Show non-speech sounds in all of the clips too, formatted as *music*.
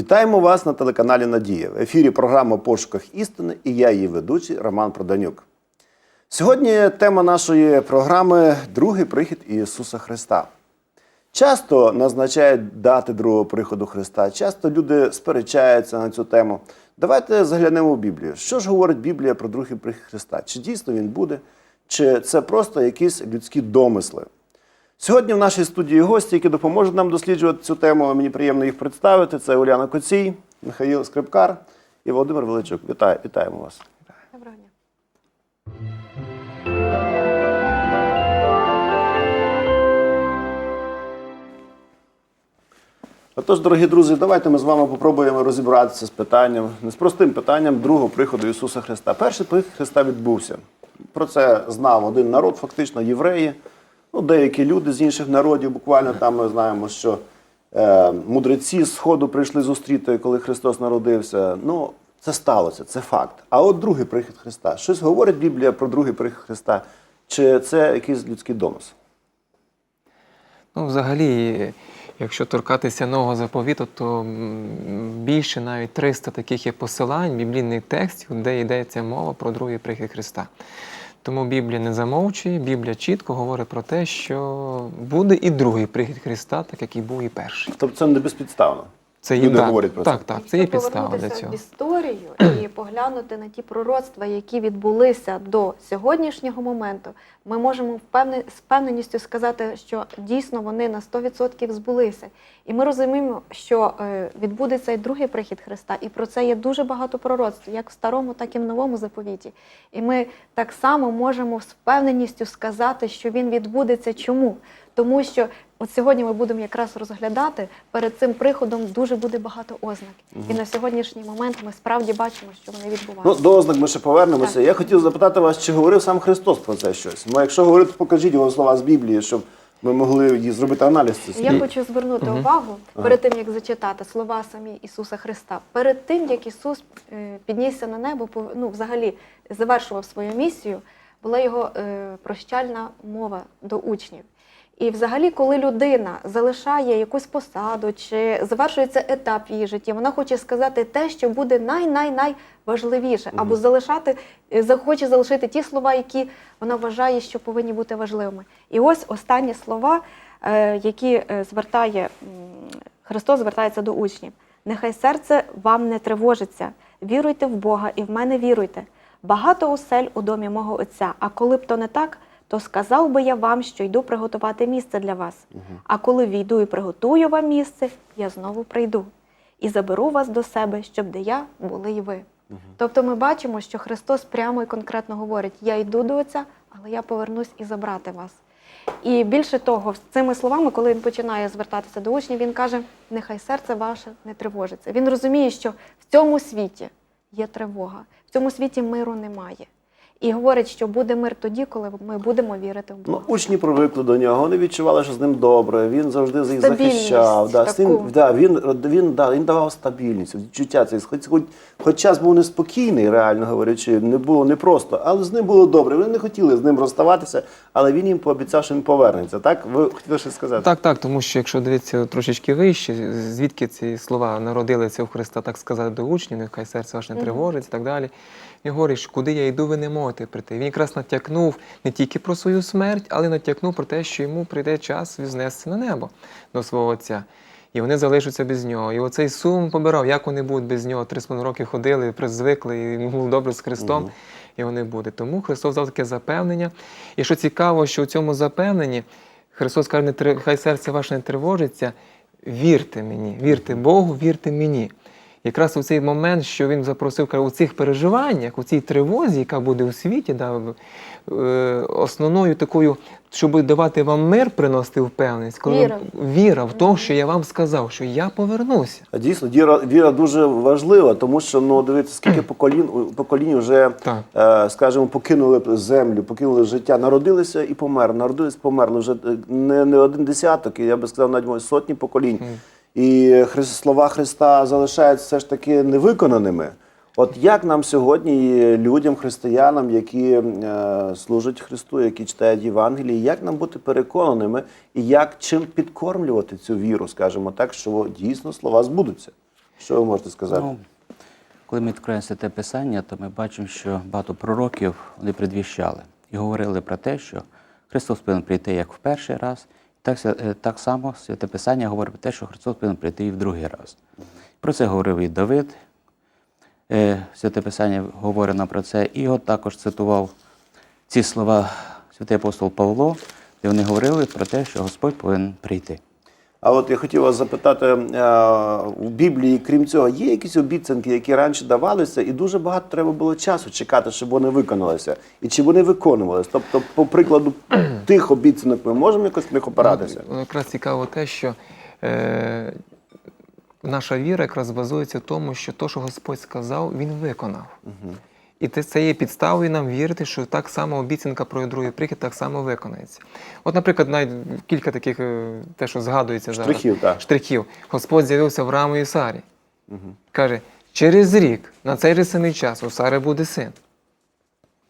Вітаємо вас на телеканалі Надія. В ефірі програма Пошуках істини і я її ведучий Роман Проданюк. Сьогодні тема нашої програми другий прихід Ісуса Христа. Часто назначають дати другого приходу Христа, часто люди сперечаються на цю тему. Давайте заглянемо в Біблію. Що ж говорить Біблія про другий прихід Христа? Чи дійсно він буде, чи це просто якісь людські домисли? Сьогодні в нашій студії гості, які допоможуть нам досліджувати цю тему. Мені приємно їх представити. Це Уляна Коцій, Михаїл Скрипкар і Володимир Величук. Вітаю, вітаємо вас. Доброго дня. Отож, дорогі друзі, давайте ми з вами попробуємо розібратися з питанням, не з простим питанням другого приходу Ісуса Христа. Перший прихід Христа відбувся. Про це знав один народ, фактично євреї, ну, деякі люди з інших народів. Буквально там ми знаємо, що е, мудреці з Сходу прийшли зустріти, коли Христос народився. Ну, це сталося, це факт. А от другий прихід Христа. Щось говорить Біблія про другий прихід Христа? Чи це якийсь людський домисел? Ну, взагалі, якщо торкатися нового заповіту, то більше навіть 300 таких є посилань біблійних текстів, де йдеться мова про другий прихід Христа. Тому Біблія не замовчує, Біблія чітко говорить про те, що буде і другий прихід Христа, так як і був і перший. Тобто це не безпідставно. Це є- Люди так, говорять про так, це. Так, це є підстава для цього. в історію і поглянути на ті пророцтва, які відбулися до сьогоднішнього моменту, ми можемо впевне- з впевненістю сказати, що дійсно вони на 100% збулися. І ми розуміємо, що е, відбудеться і другий прихід Христа, і про це є дуже багато пророцтв, як в старому, так і в новому заповіті. І ми так само можемо з впевненістю сказати, що він відбудеться. Чому? Тому що от сьогодні ми будемо якраз розглядати перед цим приходом дуже буде багато ознак. І на сьогоднішній момент ми справді бачимо, що вони Ну, відбуваються. до ознак ми ще повернемося. Так. Я хотів запитати вас, чи говорив сам Христос про це щось? Ну, якщо говорити, покажіть його слова з Біблії, щоб ми могли її зробити аналіз. цього. Я хочу звернути увагу перед тим, як зачитати слова самі Ісуса Христа, перед тим, як Ісус е, піднісся на небо, ну, взагалі завершував свою місію, була його е, прощальна мова до учнів. І взагалі, коли людина залишає якусь посаду чи завершується етап її житті, вона хоче сказати те, що буде най-най-най важливіше, або залишати, е, захоче залишити ті слова, які вона вважає, що повинні бути важливими. І ось останні слова, е, які е, звертає Христос звертається до учнів. Нехай серце вам не тривожиться. Віруйте в Бога і в мене віруйте. Багато осель у домі мого Отця. А коли б то не так, то сказав би я вам, що йду приготувати місце для вас. А коли війду і приготую вам місце, я знову прийду і заберу вас до себе, щоб де я були й ви. Тобто ми бачимо, що Христос прямо і конкретно говорить: Я йду до Отця, але я повернусь і забрати вас. І більше того, з цими словами, коли він починає звертатися до учнів, він каже: нехай серце ваше не тривожиться. Він розуміє, що в цьому світі є тривога, в цьому світі миру немає. І говорить, що буде мир тоді, коли ми будемо вірити в Бога. Ну, учні привикли до нього, вони відчували, що з ним добре. Він завжди їх захищав. Да, з ним, таку. да, він, він, да, він давав стабільність, відчуття це. Хоч, хоч, хоч час був неспокійний, реально говорячи, не було непросто, але з ним було добре. Вони не хотіли з ним розставатися, але він їм пообіцяв, що він повернеться. Так? Ви хотіли щось сказати? Так, так, тому що якщо дивитися трошечки вище, звідки ці слова народилися у Христа, так сказати, до учнів, нехай серце ваше не тривожить і так далі. Він куди я йду, ви не можете прийти. Він якраз натякнув не тільки про свою смерть, але натякнув про те, що йому прийде час взнести на небо до свого отця. І вони залишаться без нього. І оцей сум побирав, як вони будуть без нього. Три з половиною роки ходили, призвикли, і було добре з Христом, і вони будуть. Тому Христос дав таке запевнення. І що цікаво, що у цьому запевненні Христос каже, хай серце ваше не тривожиться, вірте мені, вірте Богу, вірте мені. Якраз у цей момент, що він запросив каже, у цих переживаннях, у цій тривозі, яка буде у світі, да, е, основною такою, щоб давати вам мир, приносити впевненість, коли Віра. віра в те, що я вам сказав, що я повернуся. А дійсно, віра, віра дуже важлива, тому що ну дивіться, скільки поколінь поколінь вже е, скажімо, покинули землю, покинули життя, народилися і померли. Народились, померли вже е, не, не один десяток, і я би сказав, навіть сотні поколінь. І слова Христа залишаються все ж таки невиконаними. От як нам сьогодні, людям, християнам, які е, служать Христу, які читають Євангелії, як нам бути переконаними і як чим підкормлювати цю віру, скажімо так, що дійсно слова збудуться? Що ви можете сказати? Ну, коли ми відкриваємо святе писання, то ми бачимо, що багато пророків вони предвіщали і говорили про те, що Христос повинен прийти як в перший раз. Так, е, так само святе писання говорить про те, що Христос повинен прийти і в другий раз. Про це говорив і Давид. Е, Святе Писання говорить нам про це. І от також цитував ці слова святий апостол Павло, де вони говорили про те, що Господь повинен прийти. А от я хотів вас запитати, е, у Біблії, крім цього, є якісь обіцянки, які раніше давалися, і дуже багато треба було часу чекати, щоб вони виконалися. І чи вони виконувалися? Тобто, по прикладу *clears throat* тих обіцянок, ми можемо якось в них опиратися? Ну, Якраз цікаво те, що е, наша віра якраз базується в тому, що то, що Господь сказав, Він виконав. І це є підставою нам вірити, що так само обіцянка про другий прихід так само виконається. От, наприклад, навіть кілька таких, е, те, що згадується зараз. Так. Штрихів. Господь з'явився в Раму і Сарі. Каже, через рік, на цей же самий час, у Сари буде син.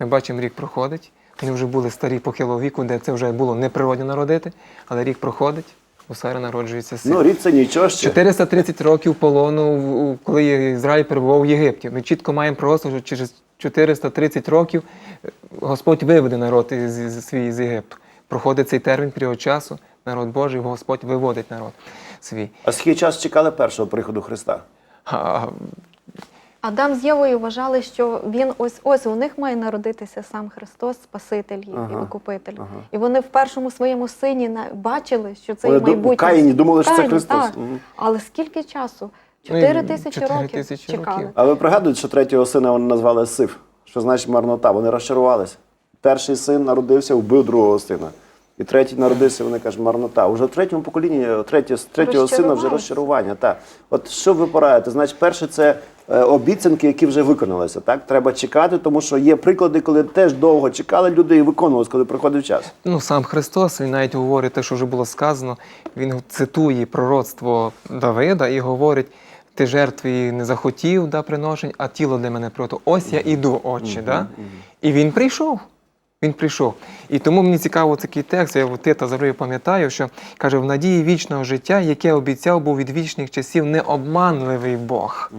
Ми бачимо, рік проходить. Вони вже були старі похилого віку, де це вже було неприродно народити, але рік проходить, у Сари народжується син. Ну, рід це нічого ще. 430 років полону, коли Ізраїль перебував в Єгипті. Ми чітко маємо просто, що через 430 років е, Господь виведе народ із, із- свій з Єгипту. Проходить цей термін період часу, народ Божий, Господь виводить народ свій. А скільки час чекали першого приходу Христа? А, Адам з Євою вважали, що він ось ось у них має народитися сам Христос, Спаситель їх і Викупитель. ага. І вони в першому своєму сині на- бачили, що це Вони майбутнє. Каїні думали, що це Христос. так. Але скільки часу? Ну, Чотири тисячі років тисячі чекали. років. А ви пригадуєте, що третього сина вони назвали Сив? Що значить марнота? Вони розчарувалися. Перший син народився, вбив другого сина. І третій народився, вони кажуть, марнота. Уже в третьому поколінні третє, з третього сина вже Розчарування. Так. От що ви пораєте? Значить, перше, це е, обіцянки, які вже виконалися. Так? Треба чекати, тому що є приклади, коли теж довго чекали люди і виконувалися, коли приходив час. Ну, сам Христос, він навіть говорить те, що вже було сказано, він цитує пророцтво Давида і говорить: ти жертви не захотів да, приношень, а тіло для мене приготував. Ось я іду, отче. Да? І він прийшов. Він прийшов. І тому мені цікаво такий текст, я от Тита завжди пам'ятаю, що каже, в надії вічного життя, яке обіцяв був від вічних часів необманливий Бог.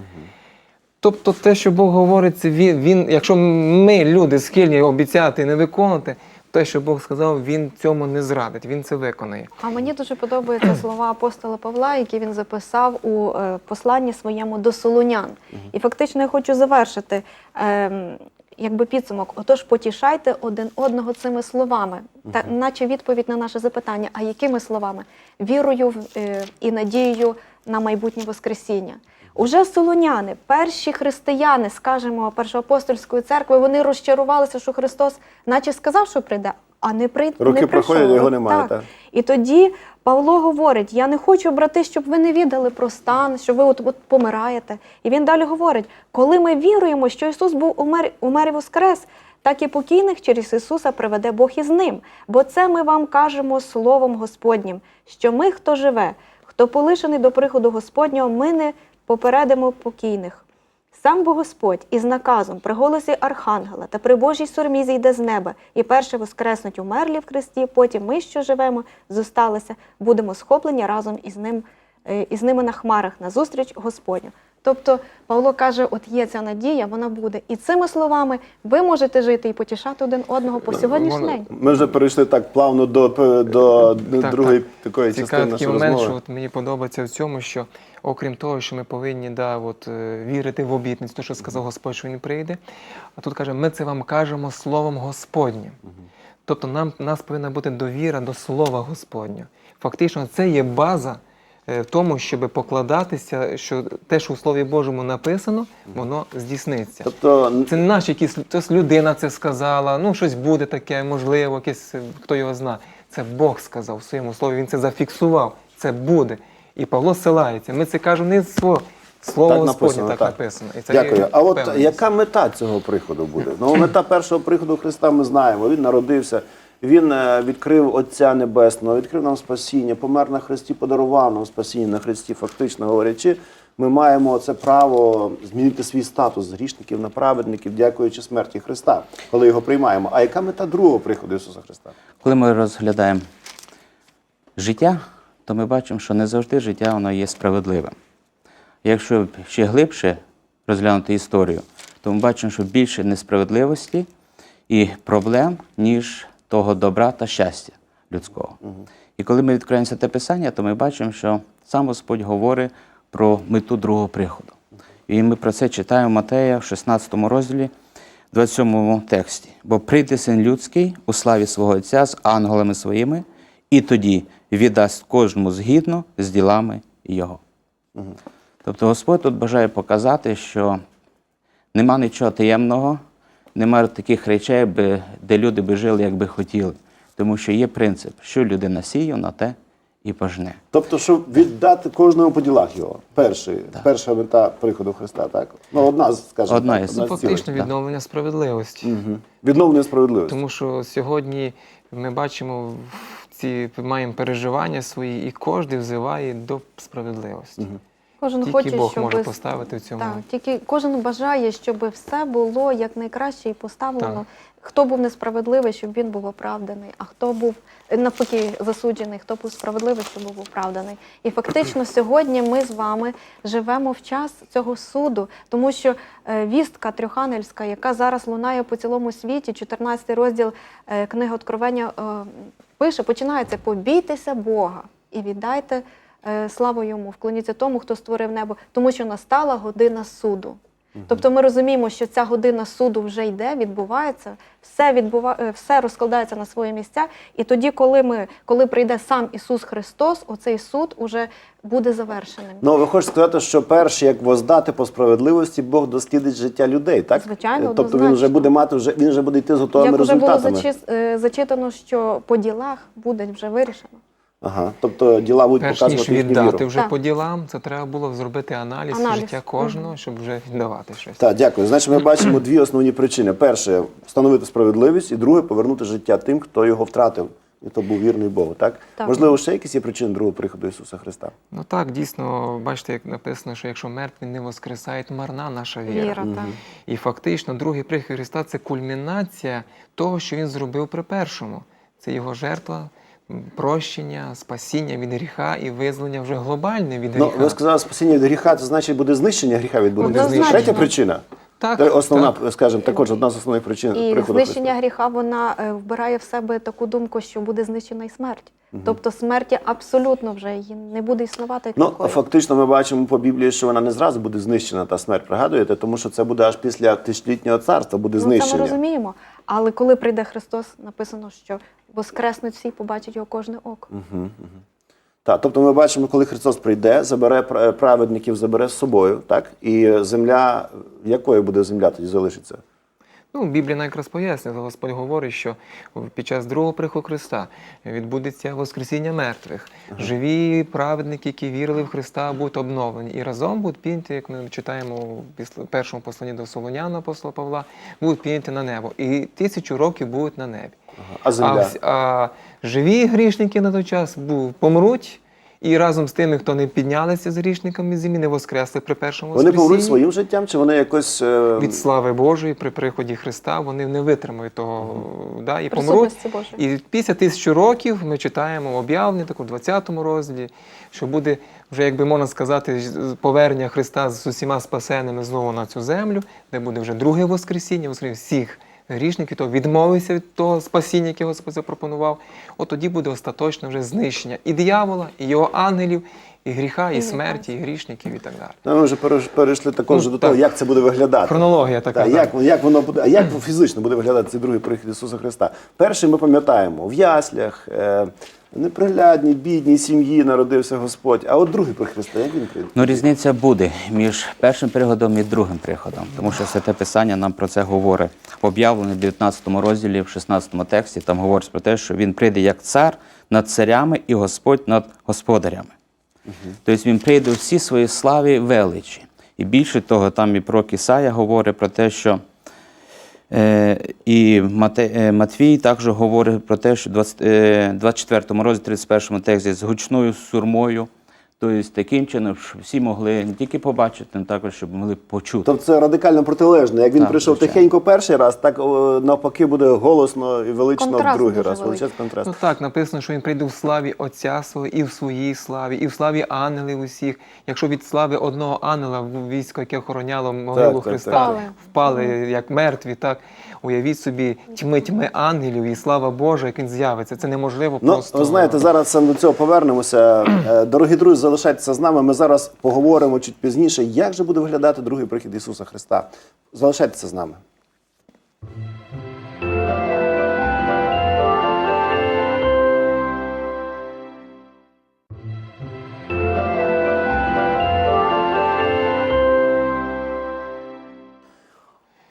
Тобто те, що Бог говорить, це він, він, якщо ми, люди, схильні обіцяти і не виконувати, те, що Бог сказав, він цьому не зрадить, він це виконає. А мені дуже подобаються слова апостола Павла, які він записав у е, посланні своєму до солунян. І фактично я хочу завершити ем, якби підсумок. Отож, потішайте один одного цими словами, та наче відповідь на наше запитання. А якими словами? Вірою в, е, і надією на майбутнє Воскресіння. Уже солоняни, перші християни, скажімо, першоапостольської церкви, вони розчарувалися, що Христос, наче сказав, що прийде, а не прийде. Роки не проходять, його немає, так. І тоді Павло говорить: я не хочу, брати, щоб ви не віддали про стан, що ви от, от помираєте. І він далі говорить: коли ми віруємо, що Ісус був умер, умер і воскрес, так і покійних через Ісуса приведе Бог із ним. Бо це ми вам кажемо Словом Господнім, що ми, хто живе, хто полишений до приходу Господнього, ми не попередимо покійних. Сам бо Господь із наказом при голосі Архангела та при Божій сурмі зійде з неба, і перше воскреснуть умерлі в Христі, потім ми, що живемо, зосталися, будемо схоплені разом із ним, е, із ними на хмарах на зустріч Господню. Тобто Павло каже: от є ця надія, вона буде. І цими словами ви можете жити і потішати один одного по сьогоднішній день. Ми вже перейшли так плавно до, до, Так, другої так. такої Цікавий частини такий нашої момент, розмови. що от мені подобається в цьому, що окрім того, що ми повинні да, от, е, вірити в обітницю, то, що сказав Господь, що він прийде. А тут каже, ми це вам кажемо словом Господнім. Тобто нам, нас повинна бути довіра до Слова Господнього. Фактично, це є база в тому, щоб покладатися, що те, що у Слові Божому написано, воно здійсниться. Тобто, Це не наші якісь хтось людина це сказала, ну щось буде таке, можливо, якесь, е, хто його знає. Це Бог сказав в своєму слові, він це зафіксував. Це буде. І Павло ссилається. Ми це кажемо не з свого слово Так Господнє, написано, так, так. написано. І це Дякую. А от яка мета цього приходу буде? Ну, мета першого приходу Христа ми знаємо. Він народився, він е, відкрив Отця Небесного, відкрив нам спасіння, помер на Христі, подарував нам спасіння на Христі, фактично говорячи. Ми маємо це право змінити свій статус з грішників на праведників, дякуючи смерті Христа, коли його приймаємо. А яка мета другого приходу Ісуса Христа? Коли ми розглядаємо життя, то ми бачимо, що не завжди життя воно є справедливим. Якщо ще глибше розглянути історію, то ми бачимо, що більше несправедливості і проблем, ніж того добра та щастя людського. І коли ми відкриємо те писання, то ми бачимо, що сам Господь говорить про мету другого приходу. І ми про це читаємо в Матея в 16 розділі, 27 тексті. Бо прийде син людський у славі свого Отця з ангелами своїми, і тоді віддасть кожному згідно з ділами його. Тобто Господь тут бажає показати, що нема нічого таємного, нема таких речей, де люди би жили, як би хотіли. Тому що є принцип, що людина сіє, на те і пожне. Тобто, щоб віддати кожному по ділах його. Перший, перша мета приходу Христа, так? Ну, одна, скажімо Одна так, із. Одна фактично відновлення справедливості. Мгм. Відновлення справедливості. Тому що сьогодні ми бачимо в ці маємо переживання свої, і кожен взиває до справедливості. Кожен Тільки хоче, Бог щоб може поставити в цьому. Так, тільки кожен бажає, щоб все було якнайкраще і поставлено. Так. Хто був несправедливий, щоб він був оправданий, а хто був е, навпаки засуджений, хто був справедливий, щоб був оправданий. І фактично *clears throat* сьогодні ми з вами живемо в час цього суду, тому що е, вістка трьохангельська, яка зараз лунає по цілому світі, 14 розділ е, книги Откровення пише, починається побійтеся Бога і віддайте е, славу йому, вклоніться тому, хто створив небо, тому що настала година суду. Тобто ми розуміємо, що ця година суду вже йде, відбувається, все відбува... е, все розкладається на свої місця. І тоді, коли ми, коли прийде сам Ісус Христос, оцей суд уже буде завершеним. Ну, ви хочете сказати, що перше, як воздати по справедливості, Бог дослідить життя людей, так? Звичайно, Е, Тобто він вже буде мати вже він вже буде йти з готовими Як вже було результатами. зачис- е, зачитано, що по ділах буде вже вирішено. Ага. Тобто діла будуть Перш ніж показувати їхню віддати віру. вже Так. по ділам, це треба було зробити аналіз, Аналіз. життя кожного, щоб вже віддавати щось. Так, дякую. Значить, ми бачимо дві основні причини: перше встановити справедливість, і друге повернути життя тим, хто його втратив, і хто був вірний Богу. Так? Так. можливо, ще якісь є причини другого приходу Ісуса Христа. Ну так, дійсно, бачите, як написано, що якщо мертві не воскресають, марна наша віра. Віра, так. І фактично, другий прихід Христа це кульмінація того, що він зробив при першому. Це його жертва, прощення, спасіння від гріха і визволення вже глобальне від Ну, ви сказали, спасіння від гріха, це значить буде знищення гріха відбудеться. Однозначно. Третя причина. Так, Та Основна, так. скажімо, також одна з основних причин І приходу знищення Христа. гріха вона е, вбирає в себе таку думку, що буде знищена і смерть. Тобто смерті абсолютно вже її не буде існувати як Ну, такої. фактично, ми бачимо по Біблії, що вона не зразу буде знищена та смерть. Пригадуєте, тому що це буде аж після тисячолітнього царства, буде Ну, це ми розуміємо. Але коли прийде Христос, написано, що воскреснуть всі, побачить його кожне око. Так, тобто ми бачимо, коли Христос прийде, забере пра- праведників, забере з собою, так? І земля, якою буде земля тоді залишиться? Ну, Біблія якраз пояснює, Господь говорить, що під час другого приходу Христа відбудеться Воскресіння мертвих. Живі праведники, які вірили в Христа, будуть обновлені. І разом будуть підняті, як ми читаємо в першому посланні до Солоняна, апостола Павла, будуть підняті на небо. І тисячу років будуть на небі. А А, земля? вс- а живі грішники на той час помруть, і разом з тими, хто не піднялися з грішниками з землі, не воскресли при першому Вони воскресінні. помруть своїм життям, чи вони якось. е, Від слави Божої при приході Христа вони не витримають того да, і помруть. І після тисячі років ми читаємо об'явлення, таку в 20 розділі, що буде вже, як би можна сказати, з- повернення Христа з усіма спасеними знову на цю землю, де буде вже друге Воскресіння, Воскресіння всіх грішників, хто відмовився від того спасіння, яке Господь запропонував. От тоді буде остаточне вже знищення і диявола, і його ангелів, і гріха, і, смерті, і грішників, і так далі. Ну, Ми вже перейшли також Ну, до того, як це буде виглядати. Хронологія така. Так, да. як, як воно буде, а як фізично буде виглядати цей другий прихід Ісуса Христа? Перший ми пам'ятаємо, в яслях, е, неприглядній, бідній сім'ї народився Господь. А от другий прихід Христа, як він прийде? Ну, різниця буде між першим приходом і другим приходом, тому що Святе Писання нам про це говорить. В об'явленні в 19 розділі, в 16 тексті, там говориться про те, що він прийде як цар над царями і Господь над господарями. Тобто він прийде у всій своїй славі величі. І більше того, там і про Ісая говорить про те, що Е, І е, Матвій також говорить про те, що в 20 е, 24 розділі 31 тексті з гучною сурмою Тобто таким чином, щоб всі могли не тільки побачити, але також щоб могли почути. Тобто це радикально протилежно. Як він Так, прийшов звичайно. тихенько перший раз, так навпаки буде голосно і велично Контраст другий дуже раз. Величезний контраст. Ну так, написано, що він прийде в славі Отця свого і в своїй славі, і в славі ангелів усіх. Якщо від слави одного ангела військо, яке охороняло могилу так, Христа, так. Впали. впали як мертві, так уявіть собі тьми тьми ангелів і слава Божа, як він з'явиться. Це неможливо Ну, просто. ви знаєте, зараз саме до цього повернемося. Е, Дорогі друзі, залишайтеся з нами. Ми зараз поговоримо чуть пізніше, як же буде виглядати другий прихід Ісуса Христа. Залишайтеся з нами.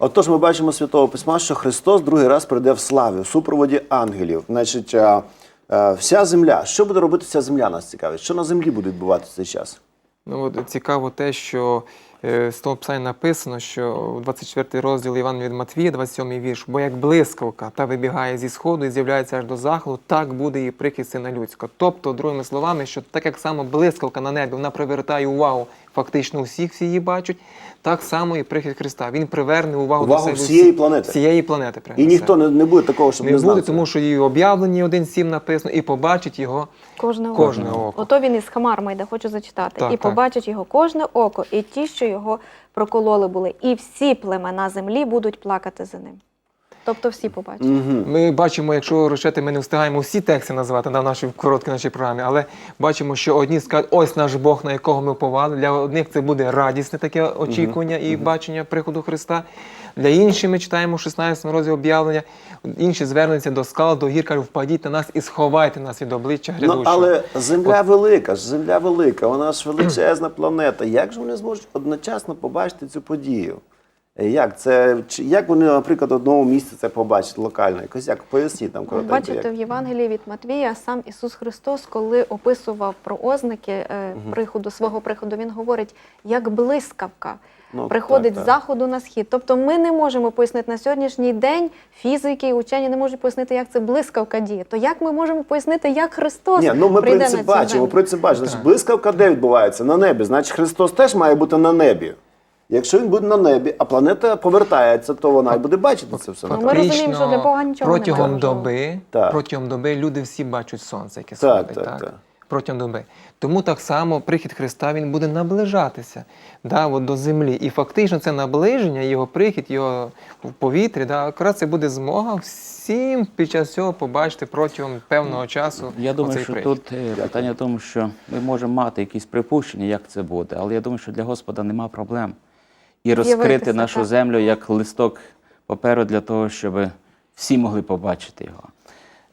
Отож, ми бачимо Святого Письма, що Христос другий раз прийде в славі, в супроводі ангелів. Значить, а, а, вся земля. Що буде робити ця земля, нас цікавить? Що на землі буде відбуватися цей час? Ну, от цікаво те, що е, з того писання написано, що у 24 розділ Івана від Матвія, 27 вірш, бо як блискавка та вибігає зі сходу і з'являється аж до заходу, так буде і прихід сина людського. Тобто, другими словами, що так як само блискавка на небі, вона привертає увагу фактично усіх, всі її бачать, так само і прихід Христа. Він приверне увагу, Увагу до себе всієї планети. Всієї планети І ніхто не, не буде такого, щоб не не знав. буде, тому що і об'явлені один сім написано, і побачить його Кожне око. кожне око. Ото він із хмарами йде, хочу зачитати. Так, і так. побачить його кожне око, і ті, що його прокололи були, і всі племена землі будуть плакати за ним. Тобто всі побачать. Ми бачимо, якщо розчати, ми не встигаємо всі тексти назвати на нашій короткій нашій програмі, але бачимо, що одні скажуть, ось наш Бог, на якого ми повали. Для одних це буде радісне таке очікування і бачення приходу Христа. Для інших ми читаємо в 16 розділі об'явлення, інші звернуться до скал, до гір, кажуть, впадіть на нас і сховайте нас від обличчя Ну, але земля велика ж, земля велика, вона ж величезна планета. Як же вони зможуть одночасно побачити цю подію? Як це чи як вони, наприклад, в одному місці це побачать локально? Якось як поясніть нам Ви коротенько. Бачите, як. в Євангелії від Матвія сам Ісус Христос, коли описував про ознаки е, приходу, свого приходу, Він говорить, як блискавка. Ну, Приходить так, з так. заходу на схід. Тобто ми не можемо пояснити на сьогоднішній день фізики і учені не можуть пояснити, як це блискавка діє. То як ми можемо пояснити, як Христос Ні, ну ми прийде принцип на цю бачимо, землю? принцип бачимо. Значить, блискавка де відбувається? На небі. Значить, Христос теж має бути на небі. Якщо він буде на небі, а планета повертається, то вона і буде бачити це все. Ну, ми розуміємо, що для Бога нічого протягом немає доби, Так. протягом доби люди всі бачать сонце, яке Так, сходить. так, так. Протягом доби. Тому так само прихід Христа він буде наближатися да, от до землі. І фактично це наближення, його прихід, його в повітрі, да, якраз це буде змога всім під час цього побачити протягом певного часу. Я думаю, оцей що прихід. тут е, питання в тому, що ми можемо мати якісь припущення, як це буде, але я думаю, що для Господа нема проблем. І розкрити нашу землю як листок паперу для того, щоб всі могли побачити його.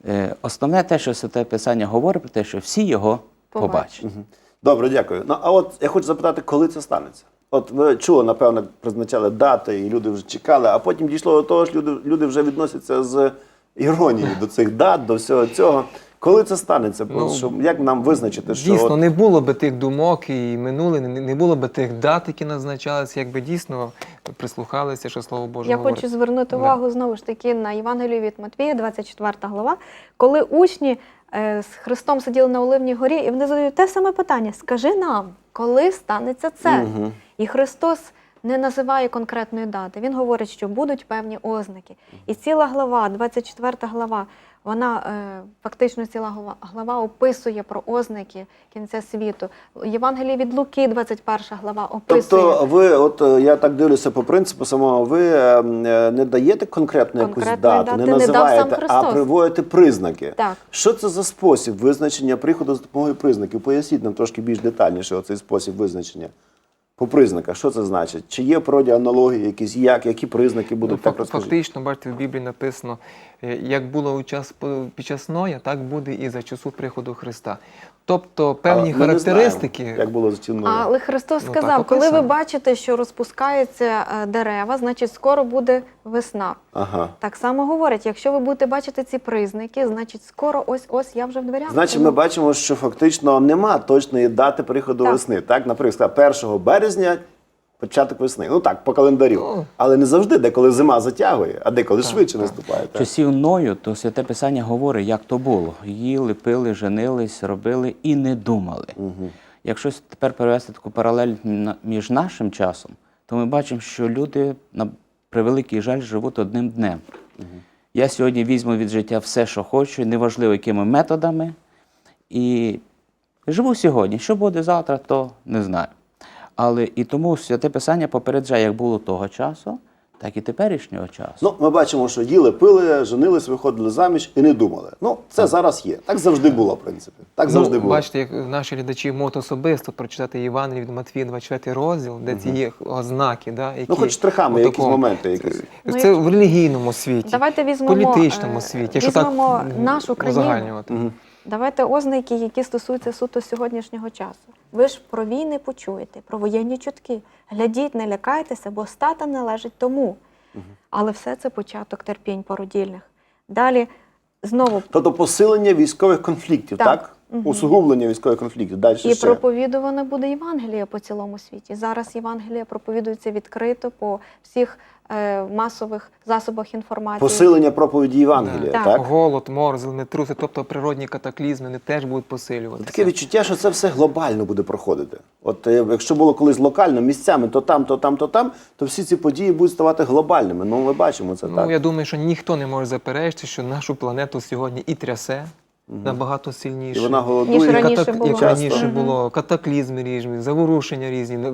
Е, Основне те, що Святе Писання говорить про те, що всі його Побачать. побачать. Добре, дякую. Ну а от я хочу запитати, коли це станеться? От ви чули, напевно, призначали дати, і люди вже чекали, а потім дійшло до того, що люди, люди вже відносяться з іронією до цих дат, до всього цього. Коли це станеться? Бо Ну, що, як нам визначити, що Дійсно, от, не було би тих думок і минуле, не, не було би тих дат, які назначалися, якби дійсно прислухалися, що слово Боже Я говорить. хочу звернути Да. увагу знову ж таки на Євангелію від Матвія, 24 глава, коли учні е, з Христом сиділи на Оливній горі, і вони задають те саме питання: скажи нам, коли станеться це? Мгм. І Христос не називає конкретної дати. Він говорить, що будуть певні ознаки. І ціла глава, 24 глава, вона е, фактично ціла глава, глава описує про ознаки кінця світу. Євангеліє від Луки, 21 глава, описує. Тобто, ви, от е, я так дивлюся по принципу самого, ви е, не даєте конкретну якусь дату, дати не не дав сам називаєте, а приводите признаки. Так. Що це за спосіб визначення приходу за допомогою признаків? Поясніть нам трошки більш детальніше оцей спосіб визначення. По признаках, що це значить? Чи є в природі аналогії якісь, як, які признаки будуть Ну, так розкажіть? Фактично, бачите, в Біблії написано, як було у час під час Ноя, так буде і за часу приходу Христа. Тобто певні Але характеристики. знаємо, як було за ціною. Але Христос Ну, сказав, так коли ви бачите, що розпускаються е, дерева, значить скоро буде весна. Ага. Так само говорять, якщо ви будете бачити ці признаки, значить скоро ось ось я вже в дверях. Значить, ми бачимо, що фактично нема точної дати приходу Так. весни. Так, наприклад, 1 березня початок весни. Ну так, по календарю. Ну. Але не завжди, деколи зима затягує, а деколи Так, швидше так. наступає. Так. Часів Ною, то Святе Писання говорить, як то було. Їли, пили, женились, робили і не думали. Мгм. якщо тепер перевести таку паралель між нашим часом, то ми бачимо, що люди на превеликий жаль живуть одним днем. Я сьогодні візьму від життя все, що хочу, неважливо якими методами, і живу сьогодні. Що буде завтра, то не знаю. Але і тому святе Писання попереджає, як було того часу, так і теперішнього часу. Ну, ми бачимо, що їли, пили, женились, виходили заміж і не думали. Ну, це зараз є. Так завжди було, в принципі. Так завжди ну, було. бачите, як наші глядачі можуть особисто прочитати Євангеліє від Матвія 24 розділ, де ці є ознаки, да, які Ну, хоч штрихами, якісь моменти якісь. Ну, Це в релігійному світі, Давайте візьмемо, політичному е, світі, якщо так візьмемо нашу країну. Давайте ознаки, які стосуються суто сьогоднішнього часу. Ви ж про війни почуєте, про воєнні чутки. Глядіть, не лякайтеся, бо стата належить тому. Але все це початок терпінь породільних. Далі знову Тобто посилення військових конфліктів, так? Так. Усугублення військових конфліктів. Далі і ще. проповідувана буде Євангелія по цілому світі. Зараз Євангелія проповідується відкрито по всіх е, масових засобах інформації. Посилення проповіді Євангелія, Так. так? Голод, мор, землетруси, тобто природні катаклізми, вони теж будуть посилюватися. Таке відчуття, що це все глобально буде проходити. От е, якщо було колись локально, місцями, то там, то там, то там, то всі ці події будуть ставати глобальними. Ну, ми бачимо це Ну, так. я думаю, що ніхто не може заперечити, що нашу планету сьогодні і трясе набагато сильніше. І вона голодує. Ніж раніше катак- було. Як раніше було, катаклізми різні, заворушення різні.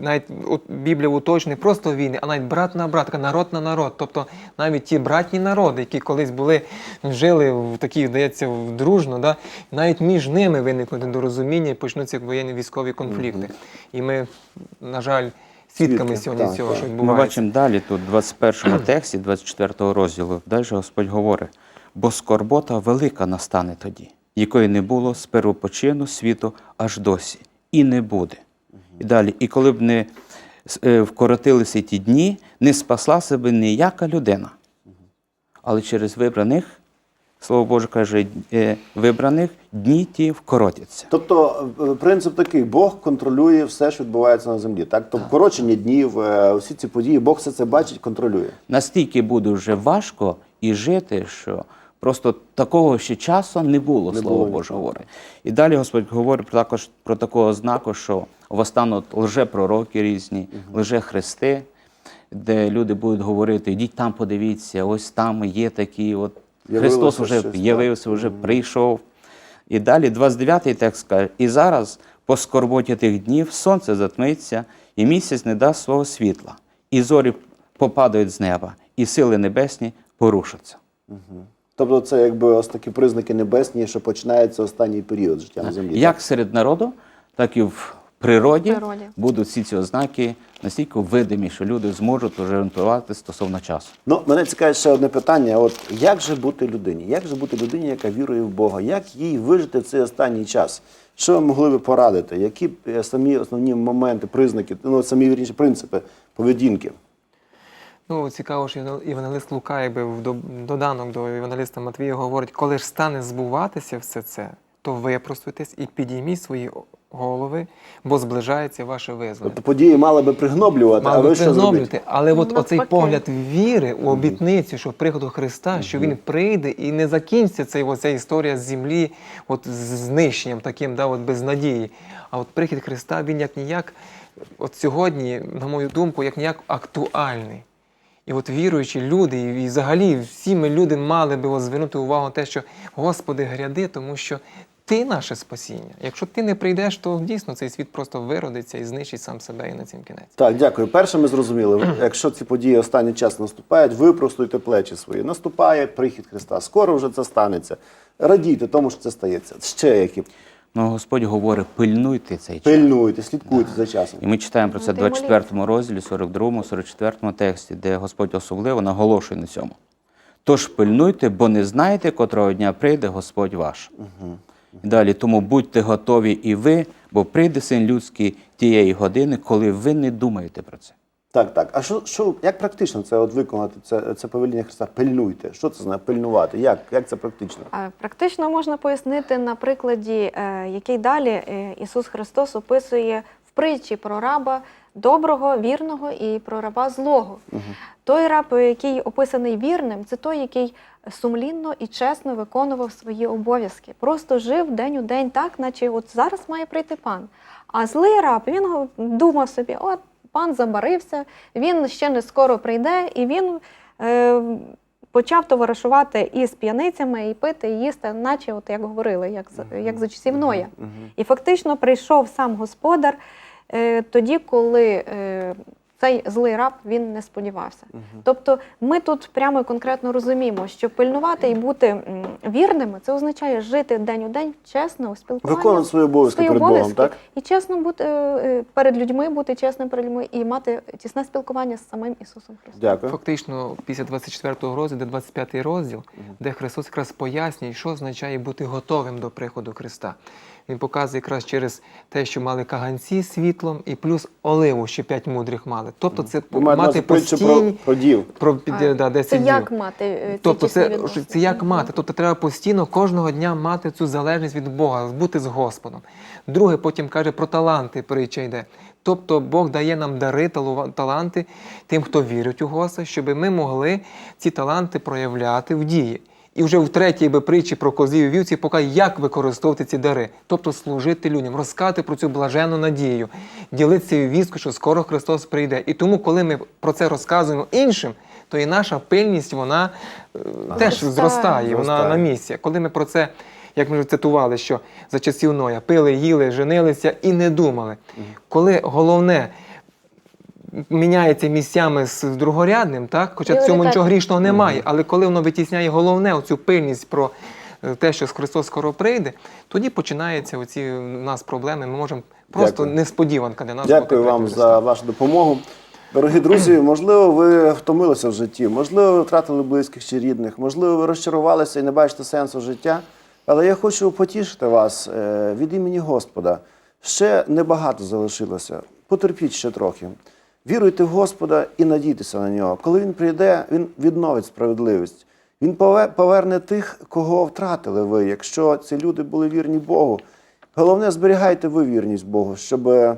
Навіть от Біблія уточнює просто війни, а навіть брат на брат, народ на народ. Тобто навіть ті братні народи, які колись були, жили в такій, здається, в- дружно, да? навіть між ними виникнуть недорозуміння і почнуться воєнні військові конфлікти. І ми, на жаль, свідками сьогодні так, цього, так. що Ми бачимо далі тут, в 21 тексті, 24 розділу, далі Господь говорить, бо скорбота велика настане тоді, якої не було з первопочину світу аж досі, і не буде. І далі, і коли б не е, вкоротилися ті дні, не спасла себе ніяка людина. Але через вибраних, Слово Боже каже, е, вибраних дні ті вкоротяться. Тобто е, принцип такий: Бог контролює все, що відбувається на землі. Так, тобто вкорочення днів, усі ці події, Бог все це бачить, контролює. настільки буде вже важко і жити, що просто такого ще часу не було, Не слово Боже говорить. І далі Господь говорить також про такого знаку, що восстануть лжепророки різні, лжехристи, де люди будуть говорити, йдіть там, подивіться, ось там є такі, от Явилося Христос вже явився, вже прийшов. І далі 29-й текст каже, і зараз по скорботі тих днів сонце затмиться, і місяць не дасть свого світла, і зорі попадають з неба, і сили небесні порушаться. Тобто, це якби ось такі признаки небесні, що починається останній період життя на землі. Як серед народу, так і в природі, Природі. будуть всі ці ознаки настільки видимі, що люди зможуть орієнтувати стосовно часу. Ну, мене цікавить ще одне питання: от як же бути людині? Як же бути людині, яка вірує в Бога? Як їй вижити в цей останній час? Що ви могли би порадити? Які е, самі основні моменти, признаки, ну самі вірніше принципи поведінки? Ну, цікаво, що євангел- євангелист Лука, якби в до- доданок до євангелиста Матвія говорить, коли ж стане збуватися все це, то випростуйтесь і підійміть свої голови, бо зближається ваше визволення. Тобто події мали би пригноблювати, а Мали ви що зробите? пригноблювати, але от оцей погляд віри у обітницю, що приходу Христа, що Він прийде і не закінчиться цей, оця історія з землі, от з знищенням таким, да, от без надії. А от прихід Христа, він як ніяк, от сьогодні, на мою думку, як ніяк актуальний. І от віруючі люди, і взагалі всі ми люди мали би звернути увагу на те, що Господи, гряди, тому що Ти наше спасіння. Якщо ти не прийдеш, то дійсно цей світ просто виродиться і знищить сам себе і на цим кінець. Так, дякую. Перше, ми зрозуміли, якщо ці події останній час наступають, випростуйте плечі свої. Наступає прихід Христа. Скоро вже це станеться. Радійте тому, що це стається. Ще які Ну, Господь говорить, пильнуйте цей час. пильнуйте, слідкуйте за часом. І ми читаємо про це в Ну, ти 24 розділі, 42, 44 тексті, де Господь особливо наголошує на цьому. Тож пильнуйте, бо не знаєте, котрого дня прийде Господь ваш. І далі, тому будьте готові і ви, бо прийде син людський тієї години, коли ви не думаєте про це. Так, так. А що, що як практично це от виконати це, це повеління Христа? Пильнуйте. Що це значить пильнувати? Як, як це практично? Практично можна пояснити на прикладі, е, який далі е, Ісус Христос описує в притчі про раба, доброго, вірного і про раба злого. Той раб, який описаний вірним, це той, який сумлінно і чесно виконував свої обов'язки. Просто жив день у день так, наче от зараз має прийти пан. А злий раб, він думав собі, от пан забарився, він ще не скоро прийде, і він е, почав товаришувати із п'яницями, і пити, і їсти, наче, от як говорили, як, як за часів Ноя. І фактично прийшов сам господар е, тоді, коли е, цей злий раб він не сподівався. Тобто ми тут прямо і конкретно розуміємо, що пильнувати і бути вірними це означає жити день у день чесно у спілкуванні. Виконувати свої обов'язки перед Богом, так? І чесно бути е, е, перед людьми, бути чесним перед людьми і мати тісне спілкування з самим Ісусом Христом. Дякую. Фактично, після 24 розділу, де 25 розділ, де Христос якраз пояснює, що означає бути готовим до приходу Христа. Він показує якраз через те, що мали каганці з світлом, і плюс оливу, що п'ять мудрих мали. Тобто, це Ви мати увазі притчу про, про дів. про під А, да, 10 Це днів. як мати е, Тобто тісні це, це як мати. Тобто треба постійно кожного дня мати цю залежність від Бога, бути з Господом. Друге, потім каже про таланти, притча йде. Тобто Бог дає нам дари, таланти тим, хто вірить у Господа, щоб ми могли ці таланти проявляти в дії. І вже в третій би притчі про козів і вівці показує, як використовувати ці дари, тобто служити людям, розказати про цю блаженну надію, ділитися вістку, що скоро Христос прийде. І тому, коли ми про це розказуємо іншим, то і наша пильність вона е, теж Зростає. зростає, вона на місці. Коли ми про це, як ми вже цитували, що за часів Ноя пили, їли, женилися і не думали. Коли головне міняється місцями з другорядним, так? хоча в цьому нічого грішного немає, але коли воно витісняє головне, оцю пильність про е, те, що Христос скоро прийде, тоді починаються оці у нас проблеми. Ми можемо просто Дякую. несподіванка для нас. Дякую бути вам прийти за вашу допомогу. Дорогі друзі, можливо, ви втомилися в житті, можливо, ви втратили близьких чи рідних, можливо, ви розчарувалися і не бачите сенсу життя. Але я хочу потішити вас е, від імені Господа. Ще небагато залишилося. Потерпіть ще трохи. Віруйте в Господа і надійтеся на нього. Коли він прийде, він відновить справедливість. Він поверне тих, кого втратили ви, якщо ці люди були вірні Богу. Головне, зберігайте ви вірність Богу, щоб е,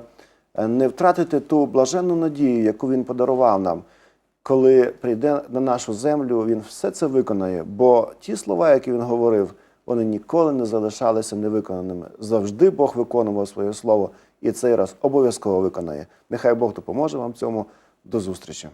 не втратити ту блаженну надію, яку він подарував нам. Коли прийде на нашу землю, він все це виконає. Бо ті слова, які він говорив, вони ніколи не залишалися невиконаними. Завжди Бог виконував своє слово, і цей раз обов'язково виконає. Нехай Бог допоможе вам цьому. До зустрічі.